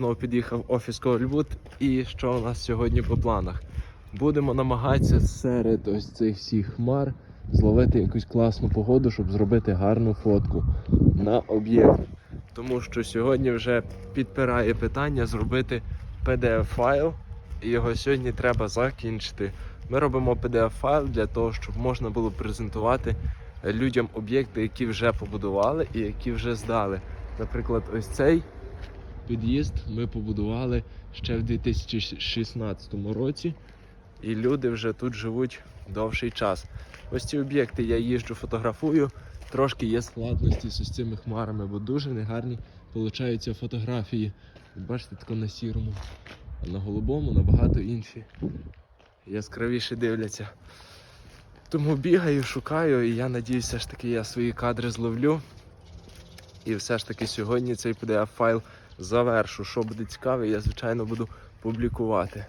Знову під'їхав офіс Ковальбут. І що у нас сьогодні по планах? Будемо намагатися серед ось цих всіх хмар зловити якусь класну погоду, щоб зробити гарну фотку на об'єкт. Тому що сьогодні вже підпирає питання зробити PDF-файл, і його сьогодні треба закінчити. Ми робимо PDF-файл для того, щоб можна було презентувати людям об'єкти, які вже побудували і які вже здали. Наприклад, ось цей під'їзд ми побудували ще в 2016 році, і люди вже тут живуть довший час. Ось ці об'єкти я їжджу, фотографую. Трошки є складності з цими хмарами, бо дуже негарні получаються фотографії. Бачите, тако на сірому, а на голубому набагато інші. Яскравіше дивляться. Тому бігаю, шукаю, і я надіюся, все ж таки я свої кадри зловлю. І все ж таки сьогодні цей PDF-файл завершу. Що буде цікаве, я звичайно буду публікувати.